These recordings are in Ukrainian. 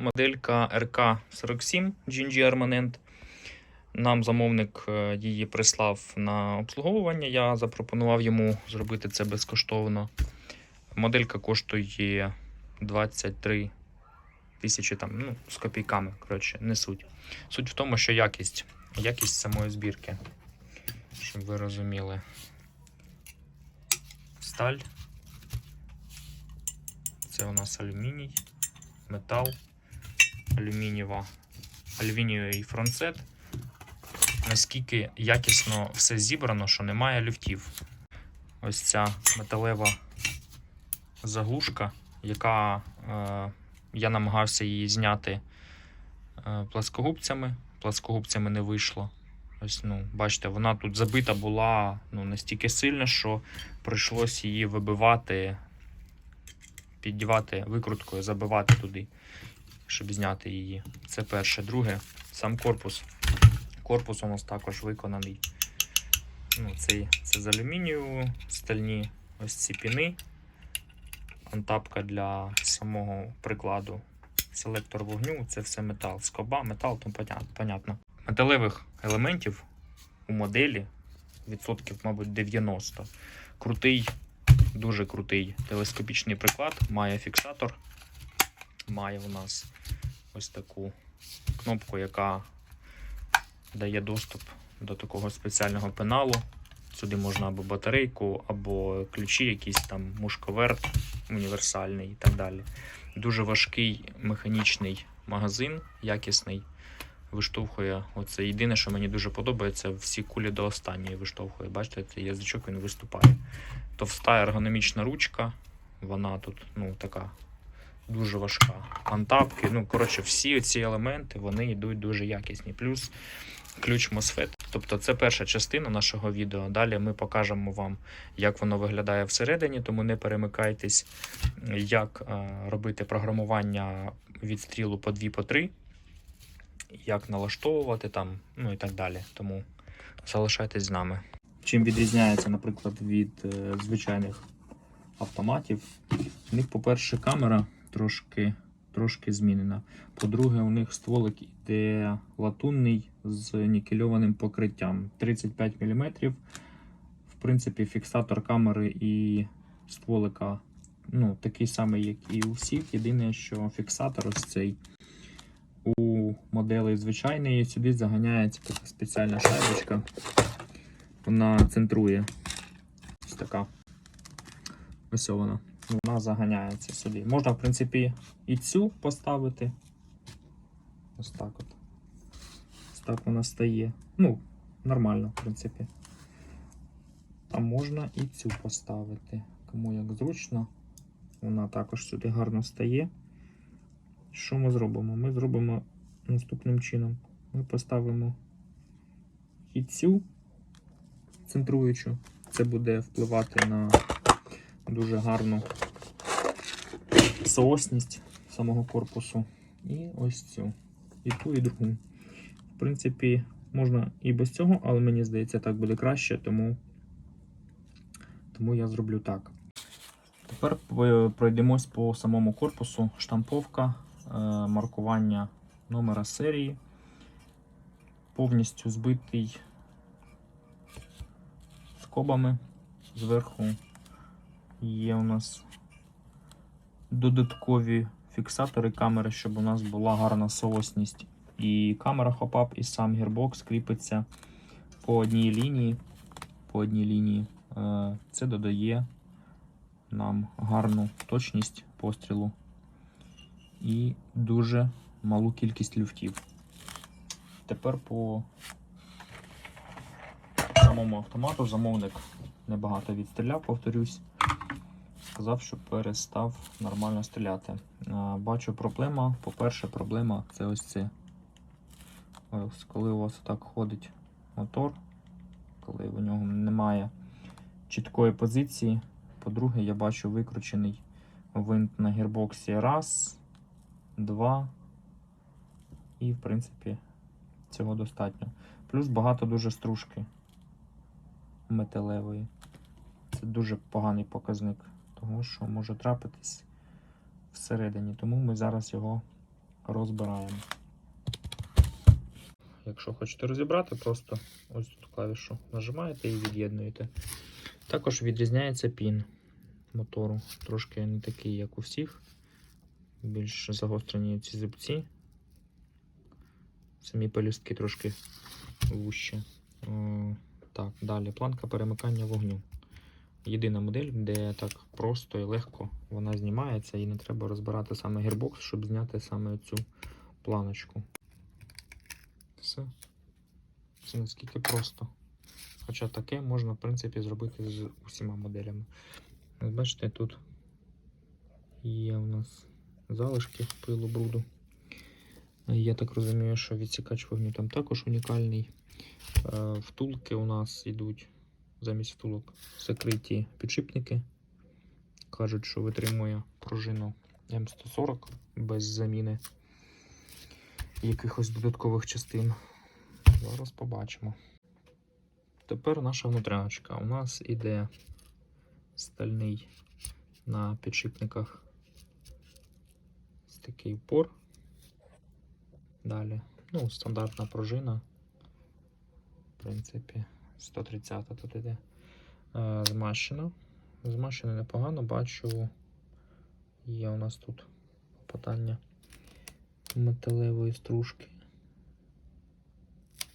моделька RK47 GNG Armament. Нам замовник е, її прислав на обслуговування. Я запропонував йому зробити це безкоштовно. Моделька коштує 23 тисячі там, ну, з копійками. Коротше, не суть. Суть в тому, що якість, якість самої збірки. Щоб ви розуміли. Сталь. Це у нас алюміній, метал, алюмінієва, алюмінієвий фронцет. Наскільки якісно все зібрано, що немає люфтів. Ось ця металева заглушка, яка е, я намагався її зняти е, пласкогубцями. Пласкогубцями не вийшло. Ось, ну, бачите, вона тут забита була ну, настільки сильно, що прийшлось її вибивати, піддівати викруткою, забивати туди, щоб зняти її. Це перше. Друге, сам корпус. Корпус у нас також виконаний. Ну, це, це з алюмінію, стальні ось ці піни. Антапка для самого прикладу. Селектор вогню це все метал. Скоба, метал, то понятно. Металевих елементів у моделі відсотків, мабуть, 90. Крутий, дуже крутий телескопічний приклад, має фіксатор, має у нас ось таку кнопку, яка дає доступ до такого спеціального пеналу. Сюди можна або батарейку, або ключі, якийсь там мушковерт універсальний і так далі. Дуже важкий механічний магазин, якісний. Виштовхує оце. Єдине, що мені дуже подобається, всі кулі до останньої виштовхує. Бачите, цей язичок він виступає. Товста ергономічна ручка, вона тут ну, така дуже важка. Антапки, ну, коротше, всі ці елементи вони йдуть дуже якісні. Плюс ключ MOSFET. Тобто це перша частина нашого відео. Далі ми покажемо вам, як воно виглядає всередині, тому не перемикайтесь, як е, робити програмування відстрілу по 2 по 3 як налаштовувати там, ну і так далі. Тому залишайтесь з нами. Чим відрізняється, наприклад, від е, звичайних автоматів, у них, по-перше, камера трошки, трошки змінена. По-друге, у них стволик іде латунний з нікельованим покриттям 35 мм. В принципі, фіксатор камери і стволика ну, такий самий, як і у всіх. Єдине, що фіксатор ось цей у моделей звичайної сюди заганяється така спеціальна шайбочка. Вона центрує. Ось така. Ось вона. Вона заганяється сюди. Можна, в принципі, і цю поставити. Ось так от. Ось так вона стає. Ну, нормально, в принципі. А можна і цю поставити. Кому як зручно. Вона також сюди гарно стає. Що ми зробимо? Ми зробимо наступним чином. Ми поставимо і цю центруючу. Це буде впливати на дуже гарну соосність самого корпусу. І ось цю. І ту, і другу. В принципі, можна і без цього, але мені здається, так буде краще, тому, тому я зроблю так. Тепер е, пройдемось по самому корпусу. Штамповка, е, маркування номера серії. Повністю збитий скобами. Зверху є у нас додаткові фіксатори камери, щоб у нас була гарна соосність. І камера хопап, і сам гірбокс кріпиться по одній лінії. По одній лінії. Е, Це додає нам гарну точність пострілу і дуже малу кількість люфтів. Тепер по самому автомату замовник небагато відстріляв, повторюсь. Сказав, що перестав нормально стріляти. Бачу проблема. По-перше, проблема це ось це. Ось, коли у вас так ходить мотор, коли в нього немає чіткої позиції. По-друге, я бачу викручений винт на гірбоксі. Раз, два. І, в принципі, цього достатньо. Плюс багато дуже стружки металевої. Це дуже поганий показник того, що може трапитись всередині. Тому ми зараз його розбираємо. Якщо хочете розібрати, просто ось тут клавішу нажимаєте і від'єднуєте. Також відрізняється пін мотору. Трошки не такий, як у всіх. Більш загострені ці зубці. Самі пелюстки трошки вужче. Е, Так, далі планка перемикання вогню. Єдина модель, де так просто і легко вона знімається, і не треба розбирати саме гірбокс, щоб зняти саме цю планочку. Все. Це наскільки просто. Хоча таке можна, в принципі, зробити з усіма моделями. Бачите, тут є у нас залишки пилу бруду. Я так розумію, що відсікач вогню там також унікальний. Е, Втулки у нас йдуть замість втулок закриті підшипники. Кажуть, що витримує пружину М140 без заміни якихось додаткових частин. Зараз побачимо. Тепер наша внутряночка. У нас іде стальний на підшипниках ось такий упор. Далі, ну, стандартна пружина. В принципі, 130 тут іде. Е, Змащена. Змащена непогано, бачу. Є у нас тут попадання металевої стружки.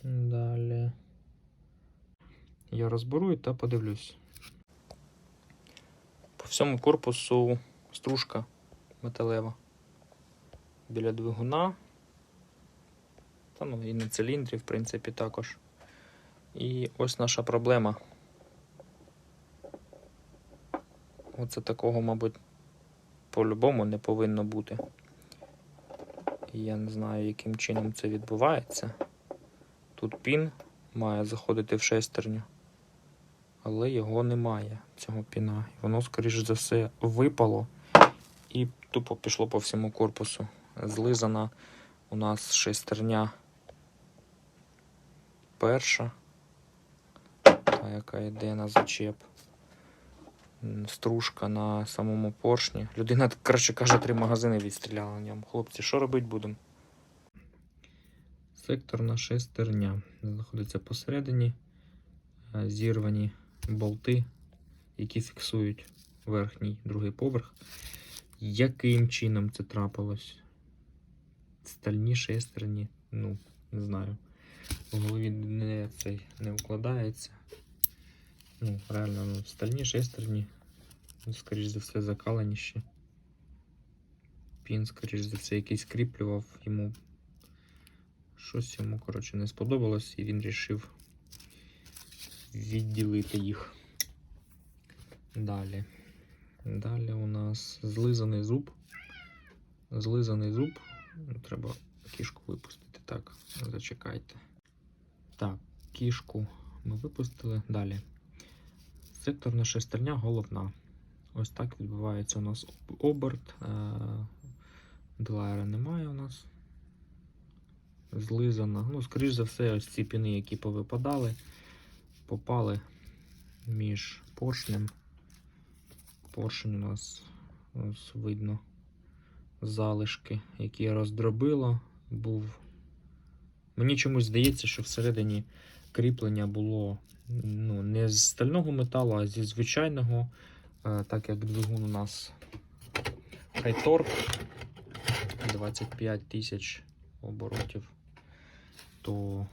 Далі. Я розберу та подивлюсь. По всьому корпусу стружка металева. Біля двигуна. Та ну і на циліндрі, в принципі, також. І ось наша проблема. Оце такого, мабуть, по-любому не повинно бути. Я не знаю, яким чином це відбувається. Тут пін має заходити в шестерню, але його немає, цього піна. Воно, скоріш за все, випало і тупо пішло по всьому корпусу. Злизана у нас шестерня перша, та яка йде на зачеп. Стружка на самому поршні. Людина, коротше каже, три магазини відстріляла на ньому. Хлопці, що робити будемо? Секторна шестерня. Знаходиться посередині е, зірвані болти, які фіксують верхній другий поверх. Яким чином це трапилось? Стальні шестерні, ну, не знаю. В голові не, цей, не укладається. Ну, реально, ну, стальні шестерні, ну, скоріш за все, закалені ще. Пін, скоріш за все, якийсь скріплював йому. Щось йому, коротше, не сподобалось, і він вирішив відділити їх. Далі. Далі у нас злизаний зуб. Злизаний зуб. Треба кішку випустити. Так, зачекайте. Так, кішку ми випустили. Далі. Секторна шестерня головна. Ось так відбувається у нас оберт. Е, Длайера немає у нас. Злизана. Ну, скоріш за все, ось ці піни, які повипадали, попали між поршнем. Поршень у нас ось видно залишки, які роздробило. Був. Мені чомусь здається, що всередині кріплення було не з стального металу, а зі звичайного, е, так як двигун у нас хайторк 25 тисяч оборотів, то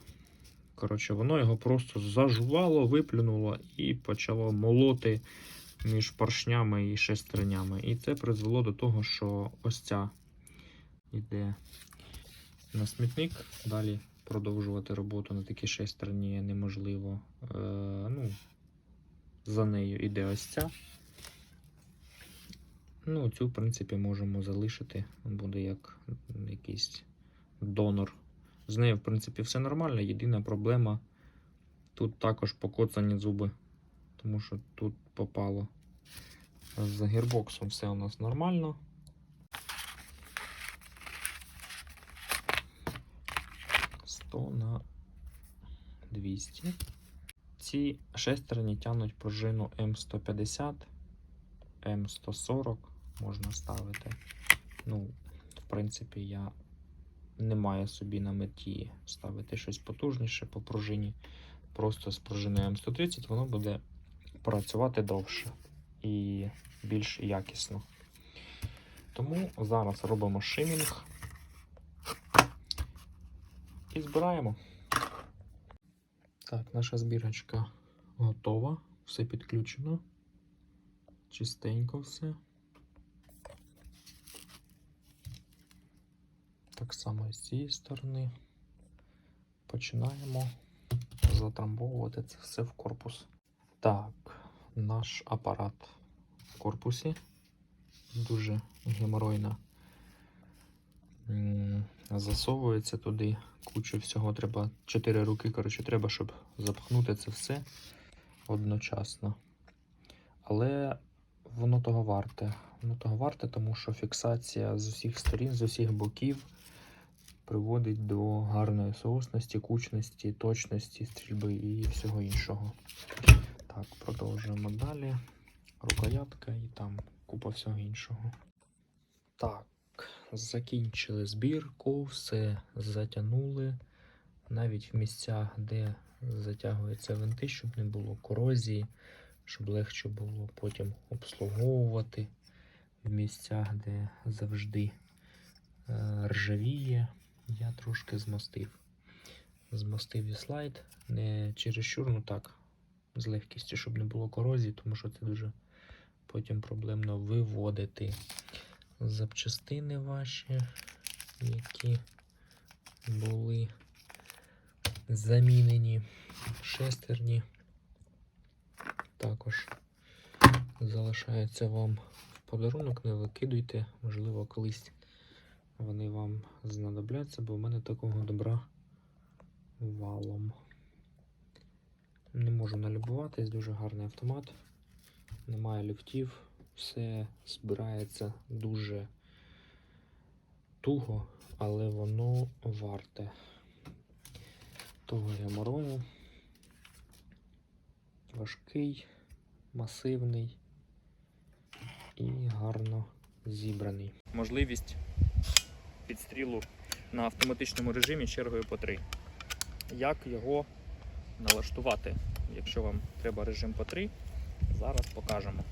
коротше, воно його просто зажувало, виплюнуло і почало молоти між поршнями і шестернями. І це призвело до того, що ось ця йде на смітник. Далі продовжувати роботу на такій шестерні неможливо. Е, ну, за нею йде ось ця. Ну, цю, в принципі, можемо залишити. Буде як якийсь донор. З нею, в принципі, все нормально. Єдина проблема тут також покоцані зуби, тому що тут попало. З гірбоксом все у нас нормально. Сто на 200. Ці шестерні тягнуть пружину М150, М140 можна ставити. Ну, в принципі, я не має собі на меті ставити щось потужніше по пружині. Просто з пружиною М130 воно буде працювати довше і більш якісно. Тому зараз робимо шимінг і збираємо. Так, наша збірочка готова, все підключено. Чистенько все. Так само з цієї сторони. Починаємо затрамбовувати це все в корпус. Так, наш апарат в корпусі. Дуже геморойно м, засовується туди. Кучу всього треба. 4 руки, коротше, треба, щоб запхнути це все одночасно. Але воно того варте. Воно того варте, тому що фіксація з усіх сторін, з усіх боків приводить до гарної соусності, кучності, точності стрільби і всього іншого. Так, продовжуємо далі. Рукоятка і там купа всього іншого. Так, закінчили збірку, все затягнули. Навіть в місцях, де затягуються винти, щоб не було корозії, щоб легше було потім обслуговувати в місцях, де завжди е, ржавіє. Я трошки змастив. Змастив і слайд. Не чересчур, ну так, з легкістю, щоб не було корозії, тому що це дуже потім проблемно виводити запчастини ваші, які були замінені. Шестерні. Також залишається вам в подарунок, не викидуйте, можливо, колись вони вам знадобляться, бо в мене такого добра валом. Не можу налюбуватись, дуже гарний автомат. Немає люфтів, все збирається дуже туго, але воно варте того геморою. Важкий, масивний і гарно зібраний. Можливість підстрілу на автоматичному режимі чергою по 3. Як його налаштувати? Якщо вам треба режим по 3, зараз покажемо.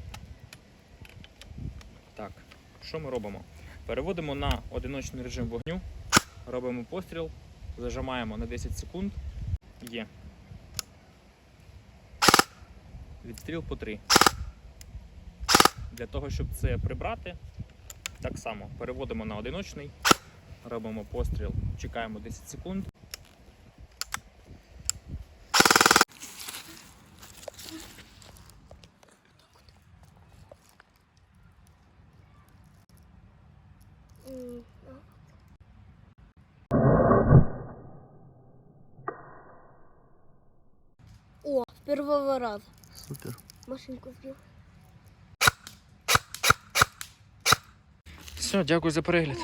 Так, що ми робимо? Переводимо на одиночний режим вогню, робимо постріл, зажимаємо на 10 секунд. Є. Відстріл по 3. Для того, щоб це прибрати, так само переводимо на одиночний, робимо постріл, чекаємо 10 секунд. Первого раза Супер. машинку сбил. Все, дякую за перегляд.